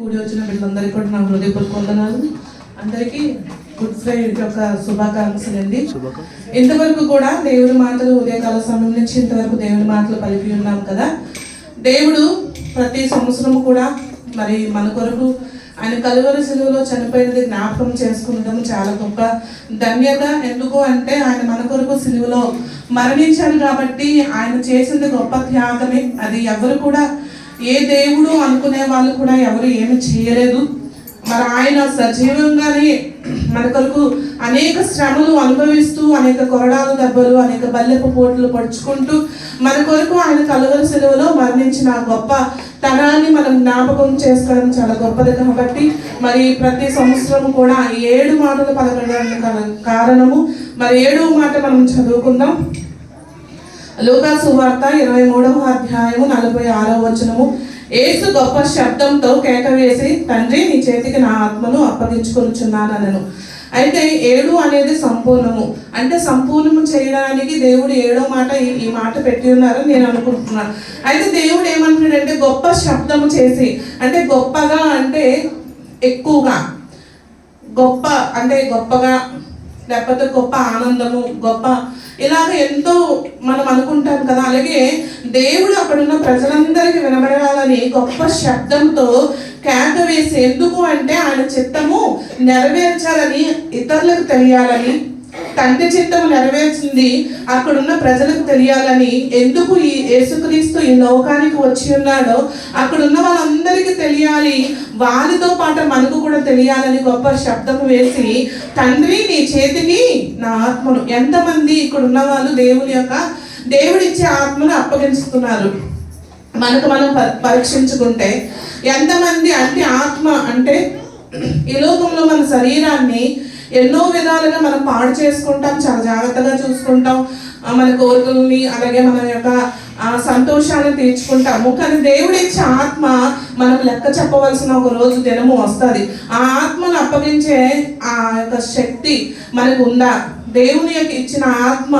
కూడి వచ్చిన వీళ్ళందరికీ కూడా నా హృదయపూర్వక వందనాలు. అందరికీ గుడ్ ఫ్రైడే యొక్క శుభాకాంక్షలు అండి. ఇంతవరకు కూడా దేవుడి మాటలు ఉదయకాల సమయం నుంచి ఇంతవరకు దేవుడి మాటలు పలికి ఉన్నాం కదా. దేవుడు ప్రతి సంవత్సరం కూడా మరి మన కొరకు ఆయన కలువరి సెలవులో చనిపోయినది జ్ఞాపకం చేసుకుంటాం చాలా గొప్ప ధన్యత. ఎందుకు అంటే ఆయన మన కొరకు సిలువలో మరణించాడు కాబట్టి ఆయన చేసింది గొప్ప త్యాగమే. అది ఎవరు కూడా ఏ దేవుడు అనుకునే వాళ్ళు కూడా ఎవరు ఏమి చేయలేదు. మరి ఆయన సజీవంగానే మన కొరకు అనేక శ్రమలు అనుభవిస్తూ అనేక కొరడాలు దెబ్బలు అనేక బల్లెపు పోట్లు పడుచుకుంటూ మన కొరకు ఆయన కలువల సెలవులో మరణించిన గొప్ప తనాన్ని మనం జ్ఞాపకం చేసుకోవడం చాలా గొప్పది కాబట్టి మరి ప్రతి సంవత్సరం కూడా ఏడు మాటలు పలకడానికి కారణము మరి ఏడవ మాట మనం చదువుకుందాం. లూకా సువార్త ఇరవై మూడవ అధ్యాయము నలభై ఆరో వచనము. ఏసు గొప్ప శబ్దంతో కేక వేసి తండ్రి నీ చేతికి నా ఆత్మను అప్పగించుకొనుచున్నానను అయితే ఏడు అనేది సంపూర్ణము. అంటే సంపూర్ణము చేయడానికి దేవుడు ఏడో మాట ఈ- ఈ మాట పెట్టి ఉన్నారని నేను అనుకుంటున్నాను అయితే దేవుడు ఏమంటున్నాడంటే గొప్ప శబ్దము చేసి అంటే గొప్పగా అంటే ఎక్కువగా గొప్ప అంటే గొప్పగా లేకపోతే గొప్ప ఆనందము గొప్ప ఇలాగ ఎంతో మనం అనుకుంటాం కదా. అలాగే దేవుడు అక్కడున్న ప్రజలందరికీ వినబడాలని గొప్ప శబ్దంతో కేక వేసి ఎందుకు అంటే ఆయన చిత్తము నెరవేర్చాలని ఇతరులకు తెలియాలని తండ్రి చిత్తం నెరవేర్చింది అక్కడున్న ప్రజలకు తెలియాలని ఎందుకు ఈ యేసుక్రీస్తు ఈ లోకానికి వచ్చి ఉన్నాడో అక్కడున్న వాళ్ళందరికీ తెలియాలి. వారితో పాటు మనకు కూడా తెలియాలని గొప్ప శబ్దం వేసి తండ్రి నీ చేతికి నా ఆత్మను ఎంతమంది ఇక్కడ ఉన్న వాళ్ళు దేవుని యొక్క దేవుడిచ్చే ఆత్మను అప్పగించుతున్నారు? మనకు మనం పరీక్షించుకుంటే ఎంతమంది అంటే ఆత్మ అంటే ఈ లోకంలో మన శరీరాన్ని ఎన్నో విధాలుగా మనం పాడు చేసుకుంటాం చాలా జాగ్రత్తగా చూసుకుంటాం. మన కోరికల్ని అలాగే మన యొక్క సంతోషాన్ని తీర్చుకుంటాము కానీ దేవుడు ఇచ్చే ఆత్మ మనం లెక్క చెప్పవలసిన ఒక రోజు దినము వస్తుంది. ఆ ఆత్మను అప్పగించే ఆ యొక్క శక్తి మనకు ఉందా దేవుని యొక్క ఇచ్చిన ఆత్మ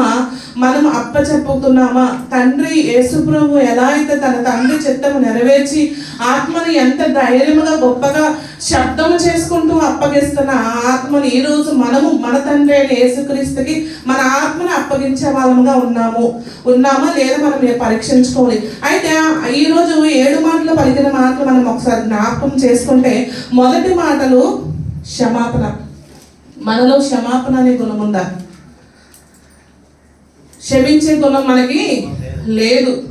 మనం అప్పచెప్పుతున్నామా తండ్రి యేసుప్రభు ఎలా అయితే తన తండ్రి చిత్తము నెరవేర్చి ఆత్మని ఎంత ధైర్యముగా గొప్పగా శబ్దము చేసుకుంటూ అప్పగిస్తున్న ఆ ఆత్మని ఈరోజు మనము మన తండ్రి అయిన యేసుక్రీస్తుకి మన ఆత్మను అప్పగించే వాళ్ళముగా ఉన్నాము. ఉన్నామా లేదా మనం పరీక్షించుకోవాలి. అయితే ఈ రోజు ఏడు మాటలు పలికిన మాటలు మనం ఒకసారి జ్ఞాపకం చేసుకుంటే మొదటి మాటలు క్షమాపణ. మనలో క్షమాపణ అనే గుణం ఉందా? క్షమించే గుణం మనకి లేదు.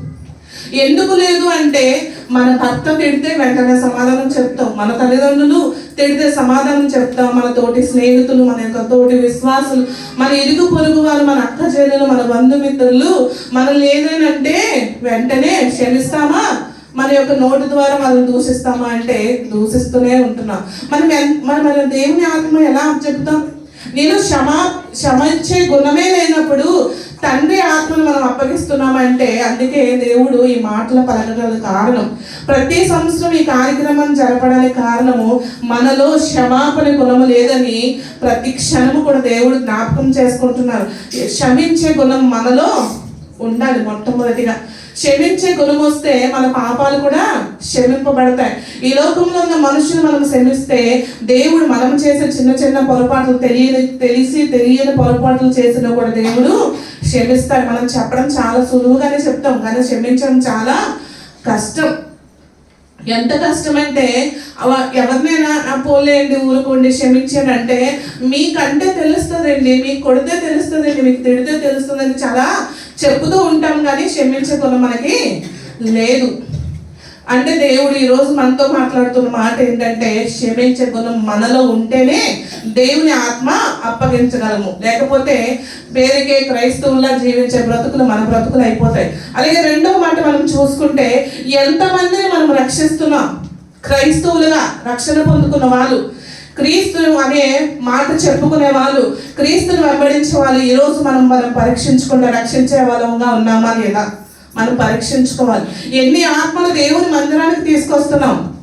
ఎందుకు లేదు అంటే మన భర్త తిడితే వెంటనే సమాధానం చెప్తాం. మన తల్లిదండ్రులు తిడితే సమాధానం చెప్తాం. మన తోటి స్నేహితులు మన యొక్క తోటి విశ్వాసులు మన ఇరుగు పొరుగు వారు మన అక్క చెల్లెలు మన బంధుమిత్రులు మనల్ని అంటే వెంటనే క్షమిస్తామా? మన యొక్క నోటి ద్వారా మనం దూషిస్తామా అంటే దూషిస్తూనే ఉంటున్నాం. మనం మనం మన దేవుని ఆత్మ ఎలా చెప్తాం నేను క్షమ క్షమించే గుణమే లేనప్పుడు తండ్రి ఆత్మను మనం అప్పగిస్తున్నామంటే అందుకే దేవుడు ఈ మాటల పలకగల కారణం. ప్రతి సంవత్సరం ఈ కార్యక్రమం జరపడానికి కారణము మనలో క్షమాపణ గుణము లేదని ప్రతి క్షణము కూడా దేవుడు జ్ఞాపకం చేసుకుంటున్నారు. క్షమించే గుణం మనలో ఉండాలి మొట్టమొదటిగా. క్షమించే గుణం వస్తే మన పాపాలు కూడా క్షమింపబడతాయి. ఈ లోకంలో ఉన్న మనుషులు మనం క్షమిస్తే దేవుడు మనం చేసే చిన్న చిన్న పొరపాట్లు తెలియని తెలిసి తెలియని పొరపాట్లు చేసినా కూడా దేవుడు క్షమిస్తాడు. మనం చెప్పడం చాలా సులువుగానే చెప్తాం కానీ క్షమించడం చాలా కష్టం. ఎంత కష్టమంటే అవ- ఎవరినైనా పోలేండి ఊరుకోండి క్షమించానంటే మీకంటే తెలుస్తుందండి మీకు కొడితే తెలుస్తుందండి మీకు తిడితే తెలుస్తుందని చాలా చెప్పుతూ ఉంటాం కానీ క్షమించే గుణం మనకి లేదు. అంటే దేవుడు ఈరోజు మనతో మాట్లాడుతున్న మాట ఏంటంటే క్షమించే గుణం మనలో ఉంటేనే దేవుని ఆత్మ అప్పగించగలము. లేకపోతే పేరుకే క్రైస్తవుల్లా జీవించే బ్రతుకులు మన బ్రతుకులు అయిపోతాయి. అలాగే రెండవ మాట మనం చూసుకుంటే ఎంతమందిని మనం రక్షిస్తున్నాం? క్రైస్తవులుగా రక్షణ పొందుకున్న వాళ్ళు. క్రీస్తును అనే మాట చెప్పుకునే వాళ్ళు క్రీస్తును వెంబడించే వాళ్ళు ఈరోజు మనం మనం పరీక్షించకుండా రక్షించే వాళ్ళంగా ఉన్నామా లేదా? మనం పరీక్షించుకోవాలి. ఎన్ని ఆత్మలు దేవుని మందిరానికి తీసుకొస్తున్నాం?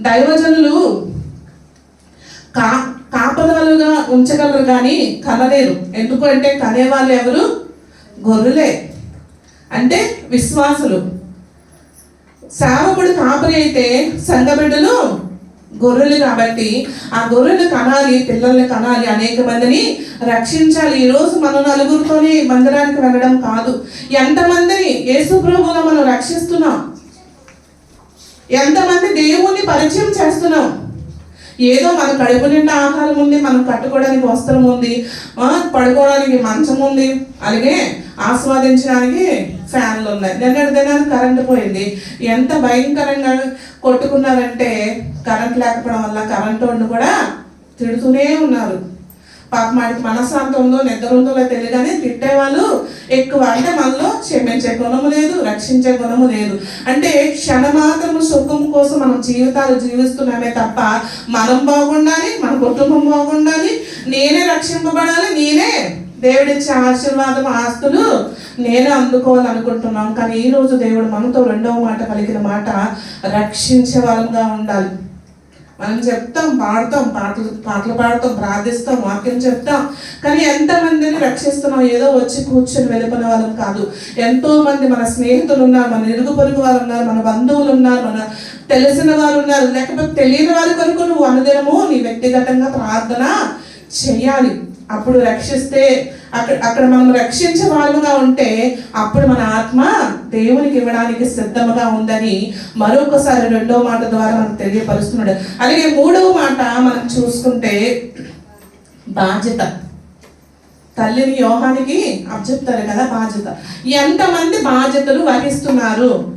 దైవజనులు కా కాపదాలుగా ఉంచగలరు కానీ కనలేరు. ఎందుకు అంటే కనేవాళ్ళు ఎవరు? గొర్రెలే. అంటే విశ్వాసులు. సేవకుడు కాపరి అయితే సంఘ బిడ్డలు గొర్రెలు కాబట్టి ఆ గొర్రెలు కనాలి పిల్లల్ని కనాలి అనేక మందిని రక్షించాలి. ఈ రోజు మనం నలుగురితోనే మందిరానికి వెళ్ళడం కాదు. ఎంతమందిని యేసు మనం రక్షిస్తున్నాం? ఎంతమంది దేవుణ్ణి పరిచయం చేస్తున్నాం? ఏదో మన కడుపు నిండా ఆహారం ఉంది మనం కట్టుకోవడానికి వస్త్రం ఉంది పడుకోవడానికి మంచం ఉంది అలాగే ఆస్వాదించడానికి ఫ్యాన్లు ఉన్నాయి నిన్నటి దినానికి కరెంటు పోయింది. ఎంత భయంకరంగా కొట్టుకున్నారంటే కరెంట్ లేకపోవడం వల్ల కరెంటు వాళ్ళు కూడా తిడుతూనే ఉన్నారు. పాప వాడికి మనశ్శాంతి ఉందో నిద్ర ఉందో లేదో తెలియదు కానీ తిట్టేవాళ్ళు ఎక్కువ. అంటే మనలో క్షమించే గుణము లేదు రక్షించే గుణము లేదు. అంటే క్షణమాత్రము సుఖం కోసం మనం జీవితాలు జీవిస్తున్నామే తప్ప మనం బాగుండాలి మన కుటుంబం బాగుండాలి నేనే రక్షింపబడాలి నేనే దేవుడిచ్చే ఆశీర్వాదం ఆస్తులు నేనే అందుకోవాలనుకుంటున్నాం కానీ ఈ రోజు దేవుడు మనతో రెండవ మాట పలికిన మాట రక్షించే వాళ్ళంగా ఉండాలి. మనం చెప్తాం పాడతాం పాటలు పాటలు పాడతాం ప్రార్థిస్తాం వాక్యం చెప్తాం. కానీ ఎంతమందిని రక్షిస్తున్నాం? ఏదో వచ్చి కూర్చొని వెళ్ళిపోయిన వాళ్ళం కాదు. ఎంతో మంది మన స్నేహితులు ఉన్నారు మన ఇరుగు పొరుగు వాళ్ళు ఉన్నారు మన బంధువులు ఉన్నారు మన తెలిసిన వాళ్ళు ఉన్నారు. లేకపోతే తెలియని వారి కొరకు నువ్వు అనుదినము నీ వ్యక్తిగతంగా ప్రార్థన చేయాలి. అప్పుడు రక్షిస్తే అక్కడ అక్కడ మనం రక్షించే వాళ్ళుగా ఉంటే అప్పుడు మన ఆత్మ దేవునికి ఇవ్వడానికి సిద్ధముగా ఉందని మరొకసారి రెండో మాట ద్వారా మనకు తెలియపరుస్తున్నాడు. అలాగే మూడవ మాట మనం చూసుకుంటే బాధ్యత. తల్లిని యోహానికి అప్పచెప్తారు కదా బాధ్యత. ఎంతమంది బాధ్యతలు వహిస్తున్నారు?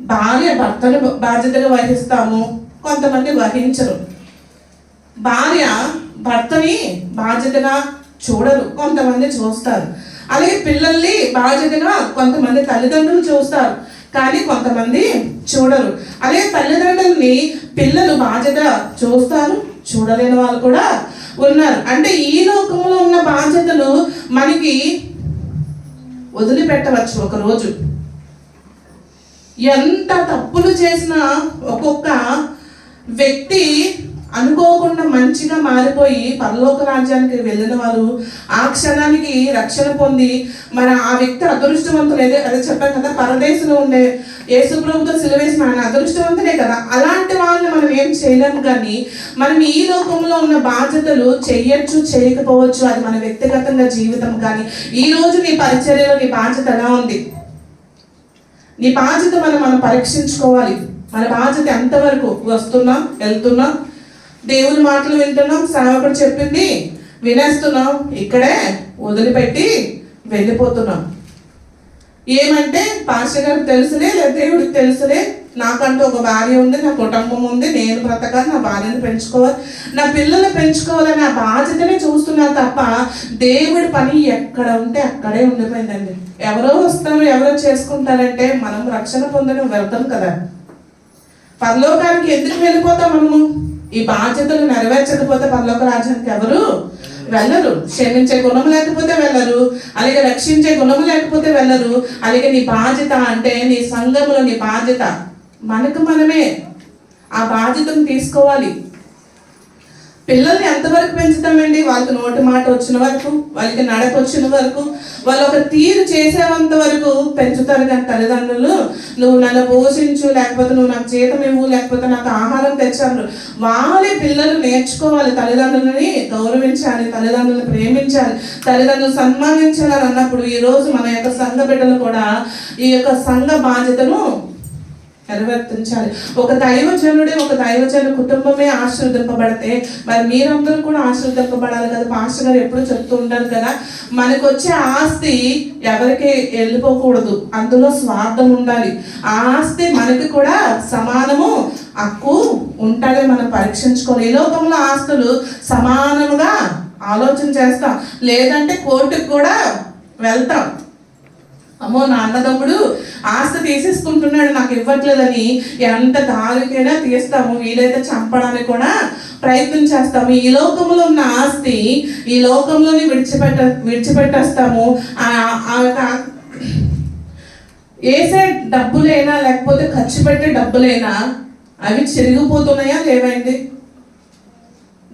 భార్య భర్తను బాధ్యతగా వహిస్తాము కొంతమంది వహించరు. భార్య భర్తని బాధ్యతగా చూడరు. కొంతమంది చూస్తారు. అలాగే పిల్లల్ని బాధ్యతగా కొంతమంది తల్లిదండ్రులు చూస్తారు. కానీ కొంతమంది చూడరు. అలాగే తల్లిదండ్రుల్ని పిల్లలు బాధ్యత చూస్తారు చూడలేని వాళ్ళు కూడా ఉన్నారు. అంటే ఈ లోకంలో ఉన్న బాధ్యతలు మనకి వదిలిపెట్టవచ్చు ఒకరోజు. ఎంత తప్పులు చేసినా ఒక్కొక్క వ్యక్తి అనుకోకుండా మంచిగా మారిపోయి పరలోక రాజ్యానికి వెళ్ళిన వారు ఆ క్షణానికి రక్షణ పొంది మన ఆ వ్యక్తి అదృష్టవంతులు అదే అదే చెప్పాను కదా పరదేశంలో ఉండే యేసుప్రభుతో సిలువేసిన ఆయన అదృష్టవంతులే కదా. అలాంటి వాళ్ళని మనం ఏం చేయలేము కానీ మనం ఈ లోకంలో ఉన్న బాధ్యతలు చేయొచ్చు చేయకపోవచ్చు అది మన వ్యక్తిగతంగా జీవితం కానీ ఈ రోజు నీ పరిచర్యలో నీ బాధ్యత ఎలా ఉంది? నీ బాధ్యత మనం మనం పరీక్షించుకోవాలి. మన బాధ్యత ఎంతవరకు? వస్తున్నా వెళ్తున్నా? దేవుని మాటలు వింటున్నాం. సేవకుడు చెప్పింది వినేస్తున్నాం. ఇక్కడే వదిలిపెట్టి వెళ్ళిపోతున్నాం. ఏమంటే పాస్టర్ గారికి తెలుసులే లేదా దేవుడికి తెలుసులే. నాకంటూ ఒక భార్య ఉంది నా కుటుంబం ఉంది నేను బ్రతకాలి నా భార్యను పెంచుకోవాలి నా పిల్లలు పెంచుకోవాలని ఆ బాధ్యతనే చూస్తున్నాను తప్ప దేవుడి పని ఎక్కడ ఉంటే అక్కడే ఉండిపోయిందండి. ఎవరో వస్తారు ఎవరో చేసుకుంటారంటే మనం రక్షణ పొందడం వెళ్తాం కదా. పరలోకానికి ఎందుకు వెళ్ళిపోతాం మనము? ఈ బాధ్యతలు నెరవేర్చకపోతే పర్లోక రాజ్యానికి ఎవరు వెళ్ళరు. క్షమించే గుణం లేకపోతే వెళ్ళరు. అలాగే రక్షించే గుణం లేకపోతే వెళ్ళరు. అలాగే నీ బాధ్యత అంటే నీ సంఘములో నీ బాధ్యత మనకు మనమే. ఆ బాధ్యతను తీసుకోవాలి. పిల్లల్ని ఎంతవరకు పెంచుతామండి? వాళ్ళకి నోటి మాట వచ్చిన వరకు వాళ్ళకి నడక వచ్చిన వరకు వాళ్ళు ఒక తీరు చేసేంత వరకు పెంచుతారు కానీ తల్లిదండ్రులు. నువ్వు నన్ను పోషించు లేకపోతే నువ్వు నాకు జీతం ఇవ్వు లేకపోతే నాకు ఆహారం తెచ్చాను వాళ్ళే పిల్లలు నేర్చుకోవాలి తల్లిదండ్రులని గౌరవించాలి తల్లిదండ్రులను ప్రేమించాలి తల్లిదండ్రులు సన్మానించాలని అన్నప్పుడు ఈరోజు మన యొక్క సంఘ బిడ్డలు కూడా ఈ యొక్క సంఘ బాధ్యతను నెరవేర్తించాలి ఒక దైవజనుడే ఒక దైవజన కుటుంబమే ఆశీర్వదింపబడితే మరి మీరందరూ కూడా ఆశీర్వదింపబడాలి కదా? పాస్టర్ గారు ఎప్పుడు చెప్తూ ఉంటారు కదా మనకు వచ్చే ఆస్తి ఎవరికి వెళ్ళిపోకూడదు. అందులో స్వార్థం ఉండాలి. ఆ ఆస్తి మనకి కూడా సమానము. హక్కు ఉంటుందే మనం పరీక్షించుకోవాలి. ఈ లోకంలో ఆస్తులు సమానముగా ఆలోచన చేస్తాం. లేదంటే కోర్టుకు కూడా వెళ్తాం. అమ్మో నా అన్నదమ్ముడు ఆస్తి తీసేసుకుంటున్నాడు నాకు ఇవ్వట్లేదని ఎంత దారికైనా తీస్తాము వీలైతే చంపడానికి కూడా ప్రయత్నం చేస్తాము. ఈ లోకంలో ఉన్న ఆస్తి ఈ లోకంలోనే విడిచిపెట్ట విడిచిపెట్టేస్తాము. ఆ- ఆ యొక్క వేసే డబ్బులైనా లేకపోతే ఖర్చు పెట్టే డబ్బులైనా అవి చెరిగిపోతున్నాయా లేవండి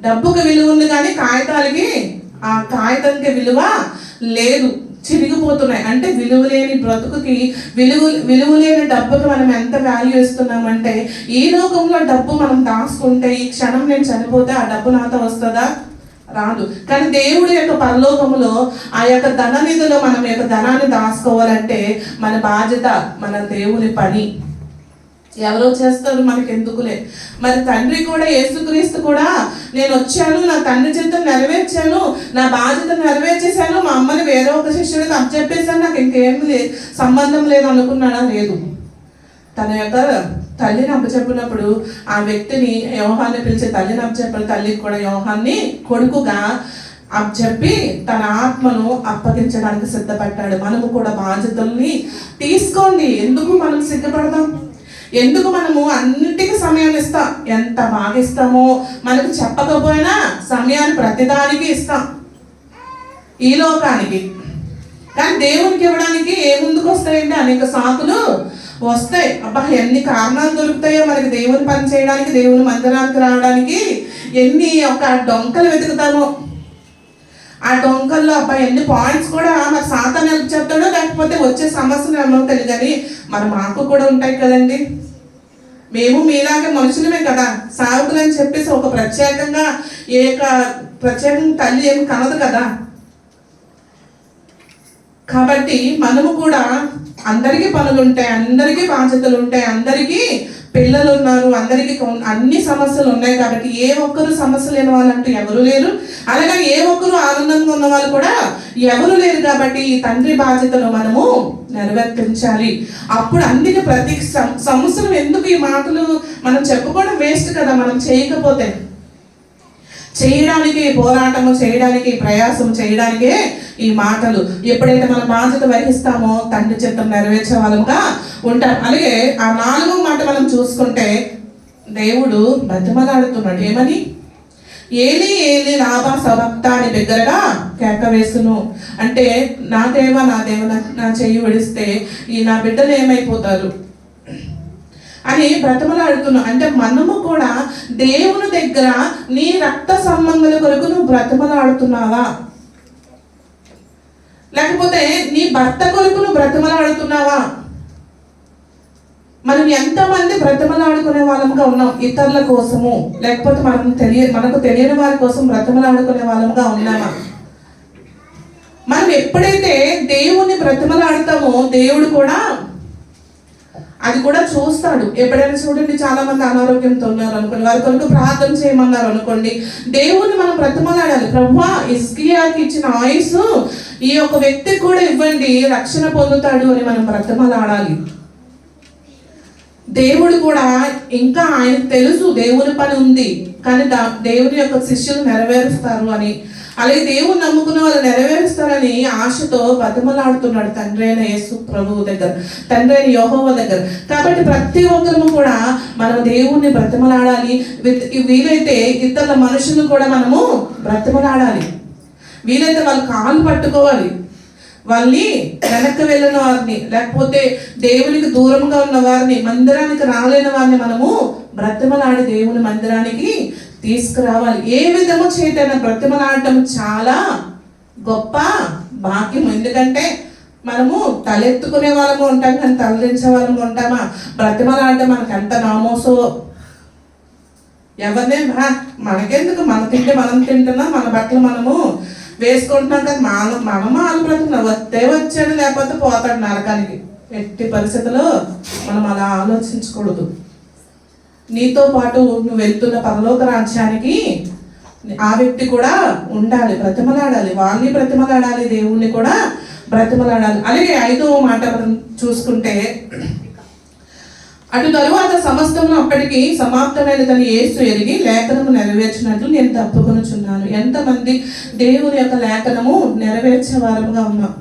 డబ్బుకి విలువ ఉంది కానీ కాగితాలకి ఆ కాగితానికి విలువ లేదు. చిరిగిపోతున్నాయి అంటే విలువలేని బ్రతుకుకి విలువ విలువలేని డబ్బుకి మనం ఎంత వాల్యూ ఇస్తున్నామంటే ఈ లోకంలో డబ్బు మనం దాచుకుంటే ఈ క్షణం నేను చనిపోతే ఆ డబ్బు నాతో వస్తుందా? రాదు. కానీ దేవుడి యొక్క పరలోకములో ఆ యొక్క ధన నిధిలో మనం యొక్క ధనాన్ని దాచుకోవాలంటే మన బాధ్యత మన దేవుని పని. ఎవరో చేస్తారు మనకి ఎందుకులే మరి తండ్రి కూడా యేసుక్రీస్తు కూడా నేను వచ్చాను నా తండ్రి చేత నెరవేర్చాను నా బాధ్యత నెరవేర్చేశాను మా అమ్మని వేరే ఒక శిష్యుడికి అప్పచెప్పేశాను నాకు ఇంకేం సంబంధం లేదు అనుకున్నాడా లేదు. తన యొక్క తల్లిని అప్పచెప్పినప్పుడు ఆ వ్యక్తిని యోహాన్ని పిలిచే తల్లిని అప్పచెప్పిన తల్లికి కూడా యోహాన్ని కొడుకుగా అప్పచెప్పి తన ఆత్మను అప్పగించడానికి సిద్ధపడ్డాడు. మనము కూడా బాధ్యతల్ని తీసుకోండి. ఎందుకు మనం సిద్ధపడదాం ఎందుకు మనము అన్నిటికీ సమయం ఇస్తాం? ఎంత బాగా ఇస్తామో మనకు చెప్పకపోయినా సమయాన్ని ప్రతిదానికి ఇస్తాం. ఈ లోకానికి. కానీ దేవునికి ఇవ్వడానికి ఏ ముందుకు వస్తాయండి? అనేక సాకులు వస్తాయి. అబ్బా ఎన్ని కారణాలు దొరుకుతాయో మనకి దేవుని పని చేయడానికి దేవుని మందిరానికి రావడానికి ఎన్ని ఒక డొంకలు వెతుకుతామో. ఆ డొంకల్లో అబ్బాయి ఎన్ని పాయింట్స్ కూడా మరి సాతాన్ help చెప్తాడో లేకపోతే వచ్చే సమస్యలు ఏమో కానీ మరి మాకు కూడా ఉంటాయి కదండి. మేము మీలాగే మనుషులమే కదా. సావుకులు అని చెప్పేసి ఒక ప్రత్యేకంగా ఏ యొక్క ప్రత్యేకంగా తల్లి ఏమి కనదు కదా. కాబట్టి మనము కూడా అందరికీ పనులు ఉంటాయి అందరికీ బాధ్యతలు ఉంటాయి అందరికీ పిల్లలు ఉన్నారు అందరికీ అన్ని సమస్యలు ఉన్నాయి కాబట్టి ఏ ఒక్కరు సమస్య లేని వాళ్ళంటూ ఎవరు లేరు. అలాగే ఏ ఒక్కరు ఆనందంగా ఉన్న వాళ్ళు కూడా ఎవరు లేరు కాబట్టి ఈ తండ్రి బాధ్యతను మనము నెరవేర్పించాలి. అప్పుడు అందుకే ప్రతి సం- సంవత్సరం ఎందుకు ఈ మాటలు మనం చెప్పుకోవడం వేస్ట్ కదా మనం చేయకపోతే. చేయడానికి పోరాటము చేయడానికి ప్రయాసం చేయడానికే ఈ మాటలు. ఎప్పుడైతే మన బాధ్యత వహిస్తామో తండ్రి చిత్తం నెరవేర్చే వాళ్ళుగా ఉంటాం. అలాగే ఆ నాలుగో మాట మనం చూసుకుంటే దేవుడు బతిమలాడుతున్నాడు. ఏమని? ఏలి ఏలి లాభా సవక్త అని దగ్గరగా కేక వేసును. అంటే నా దేవ నా దేవ నా చెయ్యి విడిస్తే ఈ నా బిడ్డలు ఏమైపోతారు? అని బ్రతమలాడుతున్నావు. అంటే మనము కూడా దేవుని దగ్గర నీ రక్త సంబంధాల కొరకు నువ్వు బ్రతమలాడుతున్నావా? లేకపోతే నీ భర్త కొరకు నువ్వు బ్రతమలాడుతున్నావా? మనం ఎంతమంది బ్రతమలాడుకునే వాళ్ళంగా ఉన్నాం? ఇతరుల కోసము. లేకపోతే మనం తెలియ మనకు తెలియని వారి కోసం బ్రతమలాడుకునే వాళ్ళంగా ఉన్నామా? మనం ఎప్పుడైతే దేవుని బ్రతమలాడతామో దేవుడు కూడా అది కూడా చూస్తాడు. ఎప్పుడైనా చూడండి చాలా మంది అనారోగ్యంతో ఉన్నారు అనుకోండి వారి కొరకు ప్రార్థన చేయమన్నారు అనుకోండి దేవుణ్ణి మనం బ్రతిమలాడాలి. ప్రభా ఇస్కియాకి ఇచ్చిన ఆయుస్ ఈ యొక్క వ్యక్తికి కూడా ఇవ్వండి రక్షణ పొందుతాడు అని మనం బ్రతిమలాడాలి. దేవుడు కూడా ఇంకా ఆయన తెలుసు దేవుని పని ఉంది కానీ దా- దేవుని యొక్క శిష్యులు నెరవేరుస్తారు అని అలాగే దేవుని నమ్ముకున్న వాళ్ళు నెరవేరుస్తారని ఆశతో బతిమలాడుతున్నాడు తండ్రి అయిన యేసు ప్రభువు దగ్గర తండ్రి అయిన యోహోవ దగ్గర. కాబట్టి ప్రతి ఒక్కరము కూడా మనం దేవుణ్ణి బ్రతిమలాడాలి. విత్- వీలైతే ఇతరుల మనుషులు కూడా మనము బ్రతిమలాడాలి. వీలైతే వాళ్ళు కాళ్ళు పట్టుకోవాలి. వాళ్ళని వెనక్కి వెళ్ళిన వారిని లేకపోతే దేవునికి దూరంగా ఉన్న వారిని మందిరానికి రాలేని వారిని మనము బ్రతిమలాడి దేవుని మందిరానికి తీసుకురావాలి. ఏ విధము చేతన బ్రతిమలాడటం చాలా గొప్ప భాగ్యం. ఎందుకంటే మనము తలెత్తుకునే వాళ్ళము ఉంటాం కానీ తలదించే వాళ్ళము ఉంటామా? బ్రతిమలాడటం మనకు ఎంత నామోసో? ఎవరినే? మనకెందుకు? మన తింటే మనం తింటున్నాం మన బట్టలు మనము వేసుకుంటున్నాం కదా. మన మనం ఆలు బ్రతుకున్నాం. వస్తే వచ్చాడు లేకపోతే పోతాడు నరకానికి. ఎట్టి పరిస్థితుల్లో మనం అలా ఆలోచించకూడదు. నీతో పాటు నువ్వు వెళ్తున్న పరలోక రాజ్యానికి ఆ వ్యక్తి కూడా ఉండాలి బ్రతిమలాడాలి. వాళ్ళని బ్రతిమలాడాలి దేవుణ్ణి కూడా బ్రతిమలాడాలి. అలాగే ఐదవ మాట మనం చూసుకుంటే అటు తరువాత సమస్తము అప్పటికి సమాప్తమైనదని యేసు ఎరిగి లేఖనము నెరవేర్చినట్లు నేను తప్పుకొనుచున్నాను. ఎంతమంది దేవుని యొక్క లేఖనము నెరవేర్చే వారముగా ఉన్నాం.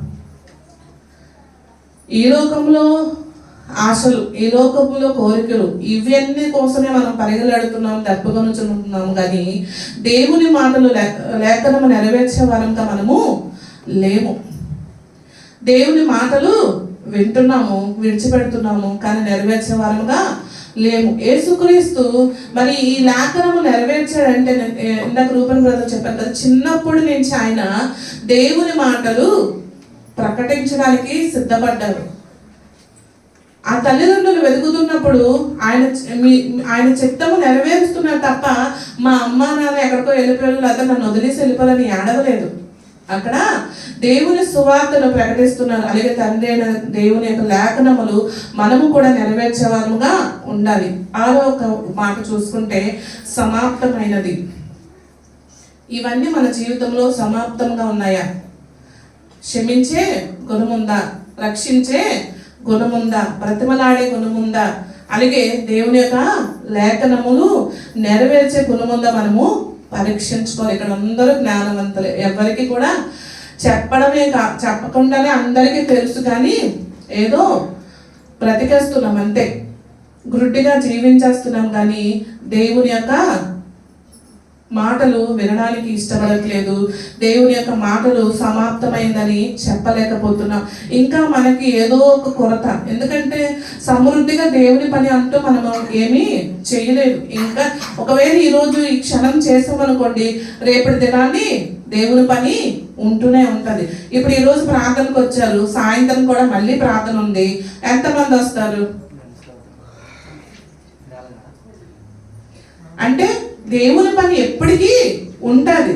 ఈ లోకంలో ఆశలు ఈ లోకములో కోరికలు ఇవన్నీ కోసమే మనం పరిగెలాడుతున్నాం తప్పుకొనుచుంటున్నాము కానీ దేవుని మాటలు లేక లేఖనము నెరవేర్చే వారంగా మనము లేము. దేవుని మాటలు వింటున్నాము విడిచిపెడుతున్నాము కానీ నెరవేర్చే వారముగా లేము. ఏసుక్రీస్తు మరి ఈ లేఖనము నెరవేర్చాడంటే ఇందాక రూపన్ బ్రదర్ చెప్పాను కదా చిన్నప్పటి నుంచి ఆయన దేవుని మాటలు ప్రకటించడానికి సిద్ధపడ్డారు ఆ తల్లిదండ్రులు వెతుకుతున్నప్పుడు ఆయన మీ- ఆయన చిత్తము నెరవేరుస్తున్నారు తప్ప మా అమ్మ నాన్న ఎక్కడికో వెళ్ళిపోయారు లేదా నన్ను వదిలేసి వెళ్ళిపోదని ఏడవలేదు. అక్కడ దేవుని సువార్తను ప్రకటిస్తున్నారు. అలాగే తండ్రి అయిన దేవుని యొక్క లేఖనములు మనము కూడా నెరవేర్చేవారుగా ఉండాలి. ఆరో ఒక మాట చూసుకుంటే సమాప్తమైనది. ఇవన్నీ మన జీవితంలో సమాప్తంగా ఉన్నాయా? క్షమించే గుణముందా రక్షించే గుణముందా? బ్రతిమలాడే గుణముందా? అలాగే దేవుని యొక్క లేఖనములు నెరవేర్చే గుణముందా మనము? పరీక్షించుకోవాలి ఇక్కడ అందరూ జ్ఞానవంతులే. ఎవరికి కూడా చెప్పడమే కా చెప్పకుండానే అందరికీ తెలుసు కానీ ఏదో బ్రతికేస్తున్నాం అంతే. గుడ్డిగా జీవించేస్తున్నాం కానీ దేవుని యొక్క మాటలు వినడానికి ఇష్టపడట్లేదు. దేవుని యొక్క మాటలు సమాప్తమైందని చెప్పలేకపోతున్నాం. ఇంకా మనకి ఏదో ఒక కొరత. ఎందుకంటే సమృద్ధిగా దేవుని పని అంటూ మనము ఏమీ చేయలేదు. ఇంకా ఒకవేళ ఈరోజు ఈ క్షణం చేసామనుకోండి రేపటి దినాన్ని దేవుని పని ఉంటూనే ఉంటుంది. ఇప్పుడు ఈరోజు ప్రార్థనకు వచ్చారు. సాయంత్రం కూడా మళ్ళీ ప్రార్థన ఉంది. ఎంతమంది వస్తారు? అంటే దేవుని పని ఎప్పటికీ ఉంటుంది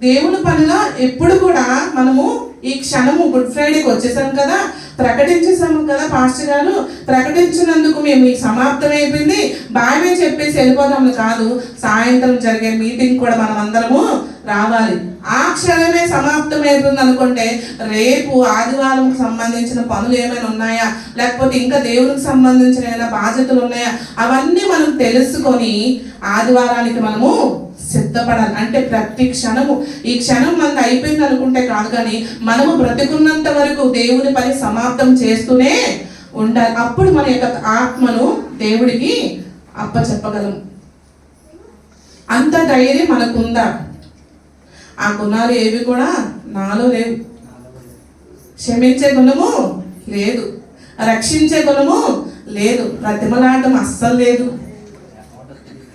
దేవుని పనిలో ఎప్పుడు కూడా మనము ఈ క్షణము గుడ్ ఫ్రైడేకి వచ్చేసాం కదా ప్రకటించేసాము కదా పాస్టర్ గారు. ప్రకటించినందుకు మేము మీకు సమాప్తం అయిపోయింది. బాగా చెప్పేసి వెళ్ళిపోదాము కాదు సాయంత్రం జరిగే మీటింగ్ కూడా మనం అందరము రావాలి. ఆ క్షణమే సమాప్తం అవుతుంది అనుకుంటే రేపు ఆదివారం సంబంధించిన పనులు ఏమైనా ఉన్నాయా? లేకపోతే ఇంకా దేవునికి సంబంధించిన ఏమైనా బాధ్యతలు ఉన్నాయా? అవన్నీ మనం తెలుసుకొని ఆదివారానికి మనము సిద్ధపడాలి. అంటే ప్రతి క్షణము. ఈ క్షణం మనకు అయిపోయింది అనుకుంటే కాదు కానీ మనము బ్రతికున్నంత వరకు దేవుని పని సమాప్తం చేస్తూనే ఉండాలి. అప్పుడు మన యొక్క ఆత్మను దేవుడికి అప్పచెప్పగలం. అంత ధైర్యం మనకుందా? ఆ గుణాలు ఏవి కూడా నాలో లేవు. క్షమించే గుణము లేదు. రక్షించే గుణము లేదు. ప్రతిమలాటం అస్సలు లేదు.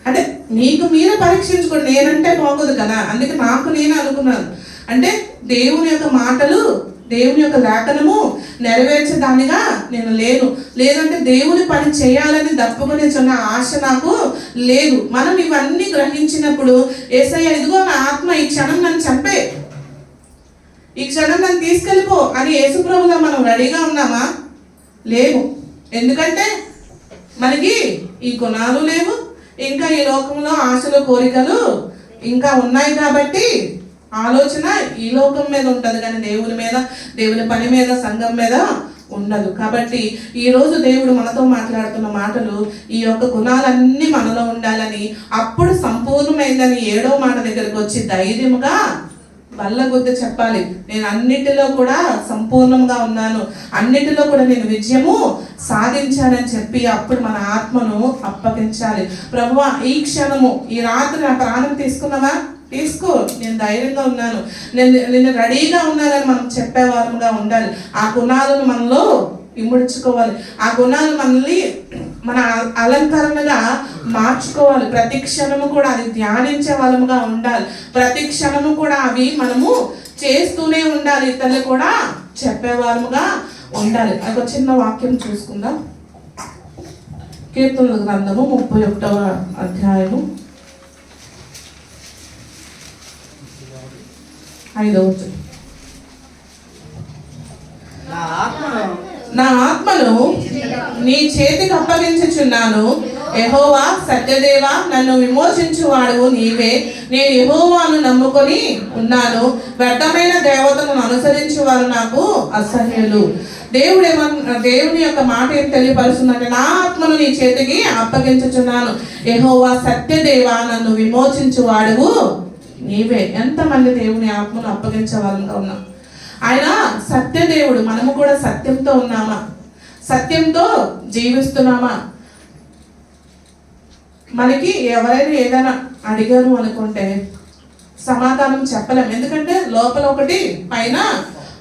అంటే నీకు మీరే పరీక్షించుకోండి. నేనంటే బాగోదు కదా. అందుకే నాకు నేను అనుకున్నాను. అంటే దేవుని యొక్క మాటలు దేవుని యొక్క లేఖనము నెరవేర్చే దానిగా నేను లేను. లేదంటే దేవుని పని చేయాలని దప్పుకొని చిన్న ఆశ నాకు లేదు. మనం ఇవన్నీ గ్రహించినప్పుడు ఏసయ్య ఇదిగో నా ఆత్మ ఈ క్షణం నన్ను చంపే. ఈ క్షణం నన్ను తీసుకెళ్ళిపో అని యేసుప్రభులో మనం రెడీగా ఉన్నామా? లేవు ఎందుకంటే మనకి ఈ గుణాలు లేవు ఇంకా ఈ లోకంలో ఆశలు కోరికలు ఇంకా ఉన్నాయి కాబట్టి ఆలోచన ఈ లోకం మీద ఉంటుంది కానీ దేవుని మీద దేవుని పని మీద సంఘం మీద ఉండదు. కాబట్టి ఈ రోజు దేవుడు మనతో మాట్లాడుతున్న మాటలు ఈ యొక్క గుణాలన్నీ మనలో ఉండాలని అప్పుడు సంపూర్ణమైందని ఏడో మాట దగ్గరకు వచ్చి ధైర్యముగా వల్ల చెప్పాలి. నేను అన్నిటిలో కూడా సంపూర్ణంగా ఉన్నాను. అన్నిటిలో కూడా నేను విజయము సాధించానని చెప్పి అప్పుడు మన ఆత్మను అప్పగించాలి. ప్రభు ఈ క్షణము ఈ రాత్రి నా ప్రాణం తీసుకున్నావా? తీసుకో నేను ధైర్యంగా ఉన్నాను. నేను నేను రెడీగా ఉన్నానని మనం చెప్పేవారముగా ఉండాలి. ఆ గుణాలను మనలో ఇముడ్చుకోవాలి. ఆ గుణాలు మనల్ని మన అలంకరణగా మార్చుకోవాలి. ప్రతి క్షణము కూడా అది ధ్యానించే వాళ్ళముగా ఉండాలి. ప్రతి క్షణము కూడా అవి మనము చేస్తూనే ఉండాలి. ఇతరులు కూడా చెప్పేవారముగా ఉండాలి. అది ఒక చిన్న వాక్యం చూసుకుందాం. కీర్తనల గ్రంథము ముప్పై ఒకటవ అధ్యాయము. ఐదవ వచనం. నా ఆత్మను నా చేతికి అప్పగించుచున్నాను. యెహోవా సత్యదేవ నన్ను విమోచించువాడు నీవే. నేను యెహోవాను నమ్ముకొని ఉన్నాను. వ్యర్థమైన దేవతలను అనుసరించువారు నాకు అసహ్యులు. దేవుడు ఏమన్ దేవుని యొక్క మాట ఏం తెలియపరుస్తుందంటే నా ఆత్మను నీ చేతికి అప్పగించుచున్నాను. యెహోవా సత్యదేవ నన్ను విమోచించువాడువు నీవే. ఎంతమంది దేవుని ఆత్మను అప్పగించే వాళ్ళంగా ఉన్నాం. ఆయన సత్యదేవుడు. మనము కూడా సత్యంతో ఉన్నామా? సత్యంతో జీవిస్తున్నామా? మనకి ఎవరైనా ఏదైనా అడిగారు అనుకుంటే సమాధానం చెప్పలేం. ఎందుకంటే లోపల ఒకటి పైన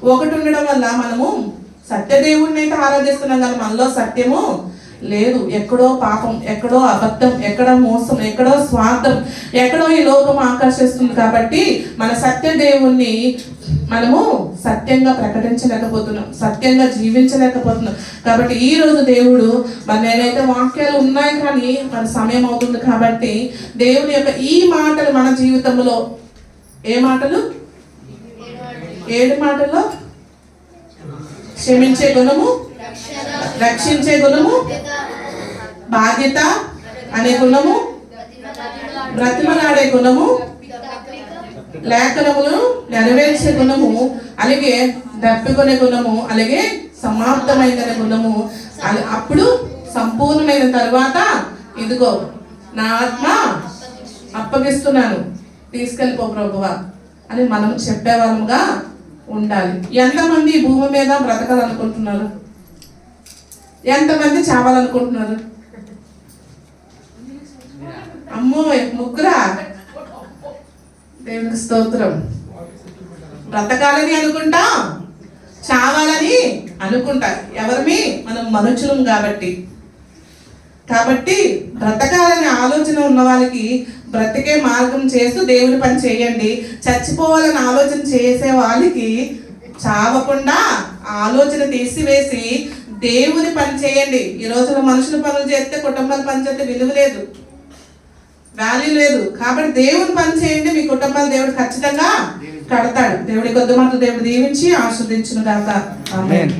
ఒకటి ఉండడం వల్ల మనము సత్యదేవుడిని అయితే ఆరాధిస్తున్నాం కానీ మనలో సత్యము లేదు. ఎక్కడో పాపం ఎక్కడో అబద్ధం ఎక్కడో మోసం ఎక్కడో స్వార్థం ఎక్కడో ఈ లోకం ఆకర్షిస్తుంది కాబట్టి మన సత్యదేవుణ్ణి మనము సత్యంగా ప్రకటించలేకపోతున్నాం సత్యంగా జీవించలేకపోతున్నాం. కాబట్టి ఈ రోజు దేవుడు మరి నేనైతే వాక్యాలు ఉన్నాయి కానీ మన సమయం అవుతుంది కాబట్టి దేవుని యొక్క ఈ మాటలు మన జీవితంలో ఏ మాటలు? ఏడు మాటల్లో? క్షమించే గుణము? రక్షించే గుణము? బాధ్యత అనే గుణము? బ్రతిమలాడే గుణము? లేఖనములు నెరవేర్చే గుణము? అలాగే దప్పికొనే గుణము? అలాగే సమాప్తమైన గుణము? అది అప్పుడు సంపూర్ణమైన తర్వాత ఇదిగో నా ఆత్మ అప్పగిస్తున్నాను. తీసుకెళ్ళిపో ప్రభువా అని మనం చెప్పేవాళ్ళముగా ఉండాలి. ఎంతమంది భూమి మీద బ్రతకాలనుకుంటున్నారు? ఎంతమంది చావాలనుకుంటున్నారు? అమ్మో ముగ్గురా? దేవునికి స్తోత్రం. బ్రతకాలని అనుకుంటాం చావాలని అనుకుంటా. ఎవరిమి? మనం మనుషులం కాబట్టి. కాబట్టి బ్రతకాలనే ఆలోచన ఉన్న వాళ్ళకి బ్రతికే మార్గం చేస్తూ దేవుని పని చేయండి. చచ్చిపోవాలని ఆలోచన చేసే వాళ్ళకి చావకుండా ఆలోచన తీసివేసి దేవుని పని చేయండి. ఈ రోజున మనుషుల పనులు చేస్తే కుటుంబాల పని చేస్తే విలువ లేదు వాల్యూ లేదు. కాబట్టి దేవుని పని చేయండి. మీ కుటుంబాలు దేవుడు ఖచ్చితంగా కడతాడు. దేవుడి కొద్ది మాటలు దేవుడు దీవించి ఆస్వాదించును ఆమేన్.